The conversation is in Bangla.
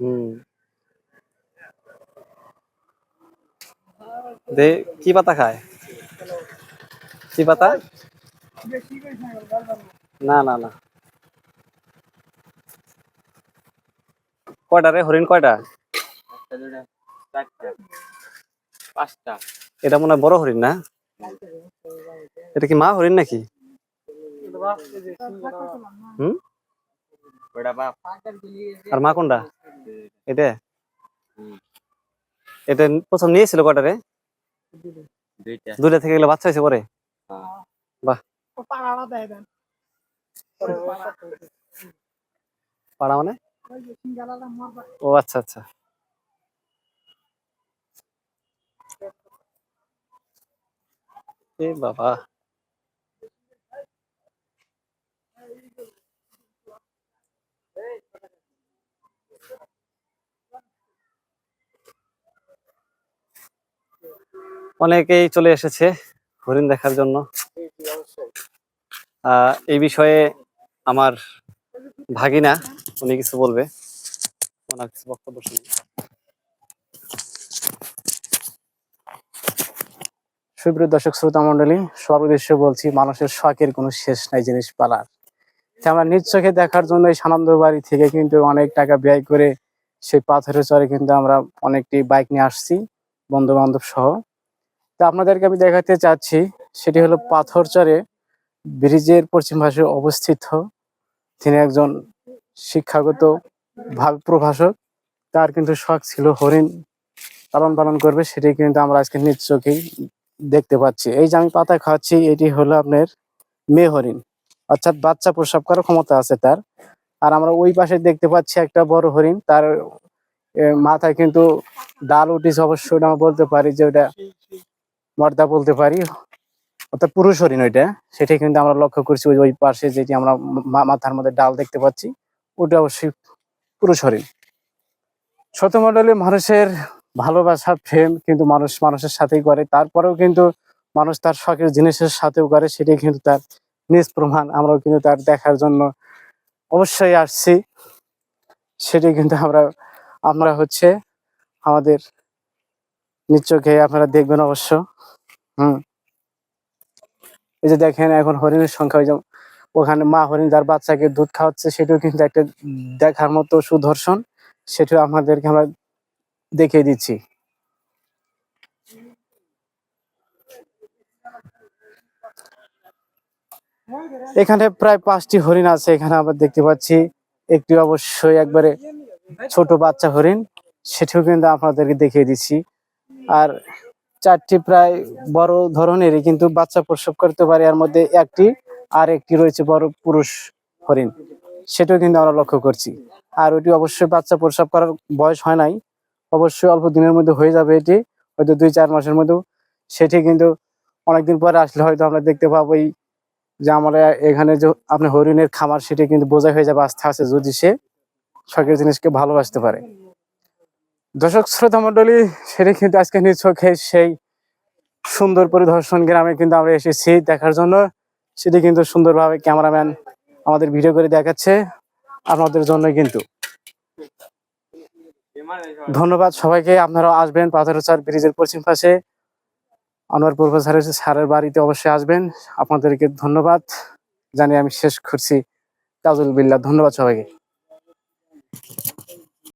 হুম। দে কি পাতা খায়? কি পাতা? না না না। কয়টা রে? হরিণ কয়টা? একটা দুটা চারটা পাঁচটা। এটা মনে হয় বড় হরিণ না? এটা কি মা হরিণ নাকি? আর মা কোনটা? এটা? এটা প্রথম নিয়েছিল কয়টা রে দুইটা। দুইটা থেকে গেলে বাচ্চা হয়েছে পরে? হ্যাঁ। পাড়া মানে? ও আচ্ছা আচ্ছা। এ বাবা। অনেকেই চলে এসেছে হরিণ দেখার জন্য। এই বিষয়ে আমার ভাগিনা, উনি কিছু বলবে। ওনার কিছু বক্তব্য শুনি সুপ্রিয় দর্শক, শ্রোতা মন্ডলী সবার উদ্দেশ্যে বলছি, মানুষের শখের কোনো শেষ নাই জিনিস পালার। আমরা নিজ চোখে দেখার জন্য এই সানন্দ বাড়ি থেকে কিন্তু অনেক টাকা ব্যয় করে সেই পাথরের চরে কিন্তু আমরা অনেকটি বাইক নিয়ে আসছি বন্ধু বান্ধব সহ। তা আপনাদেরকে আমি দেখাতে চাচ্ছি, সেটি হলো পাথর চরে ব্রিজের পশ্চিম পাশে অবস্থিত। তিনি একজন শিক্ষাগত ভাব প্রভাষক। তার কিন্তু শখ ছিল হরিণ পালন পালন করবে, সেটি কিন্তু আমরা আজকে নিজ চোখেই দেখতে পাচ্ছি। এই যে আমি পাতা খাচ্ছি এটি হলো আপনার মেয়ে হরিণ। অর্থাৎ বাচ্চা প্রসব করার ক্ষমতা আছে তার। আর আমরা ওই পাশে দেখতে পাচ্ছি একটা বড় হরিণ। তার মাথায় কিন্তু ডাল উঠিস অবশ্য ওটা আমরা বলতে পারি যে ওটা মর্দা বলতে পারি। অর্থাৎ পুরুষ হরিণ ওইটা। সেটা কিন্তু আমরা লক্ষ্য করছি, ওই পাশে যেটি আমরা মাথার মধ্যে ডাল দেখতে পাচ্ছি, ওটা অবশ্যই পুরুষ হরিণ। শতমণ্ডলী মানুষের ভালোবাসা, প্রেম কিন্তু মানুষ, মানুষের সাথেই করে। তারপরেও কিন্তু মানুষ তার শখের জিনিসের সাথেও করে, সেটাই কিন্তু তার নিজ প্রমাণ। আমরাও কিন্তু তার দেখার জন্য অবশ্যই আসছি। সেটাই কিন্তু আমরা আমরা হচ্ছে আমাদের নিজ চোখে আপনারা দেখবেন অবশ্য। হুম। এই যে দেখেন এখন হরিণের সংখ্যা, ওই যে ওখানে মা হরিণ যার বাচ্চাকে দুধ খাওয়াচ্ছে, সেটাও কিন্তু একটা দেখার মতো সুদর্শন। সেটাও আমাদেরকে আমরা দেখিয়ে দিচ্ছি। এখানে প্রায় পাঁচটি হরিণ আছে, এখানে আবার দেখতে পাচ্ছি। একটি অবশ্যই একবারে ছোট বাচ্চা হরিণ, সেটিও কিন্তু আপনাদেরকে দেখিয়ে দিচ্ছি। আর চারটি প্রায় বড় ধরনেরই, কিন্তু বাচ্চা প্রসব করতে পারে, এর মধ্যে একটি আর একটি রয়েছে বড় পুরুষ হরিণ। সেটাও কিন্তু আমরা লক্ষ্য করছি। আর ওটি অবশ্যই বাচ্চা প্রসব করার বয়স হয় নাই, অবশ্যই অল্প দিনের মধ্যে হয়ে যাবে এটি, হয়তো দুই চার মাসের মধ্যে সেটি কিন্তু অনেকদিন পরে আসলে হয়তো আমরা দেখতে পাবো এই যে আমরা এখানে যে আপনি হরিণের খামার, সেটি কিন্তু বোঝা হয়ে যাবে আস্তে আস্তে যদি সে শখের জিনিসকে ভালোবাসতে পারে। দর্শক শ্রোতা মন্ডলী সেটি কিন্তু আজকে নিজ চোখে সেই সুন্দর পরিদর্শন গ্রামে কিন্তু আমরা এসেছি দেখার জন্য। সেটি কিন্তু সুন্দরভাবে ক্যামেরাম্যান আমাদের ভিডিও করে দেখাচ্ছে আপনাদের জন্য কিন্তু। ধন্যবাদ সবাইকে। আপনারা আসবেন পাথরচার ব্রিজের পশ্চিম পাশে। আনোয়ারপুর স্যারের স্যারের বাড়িতে অবশ্যই আসবেন। আপনাদেরকে ধন্যবাদ। জানিয়ে আমি শেষ করছি। তাজুল বিল্লাহ, ধন্যবাদ সবাইকে।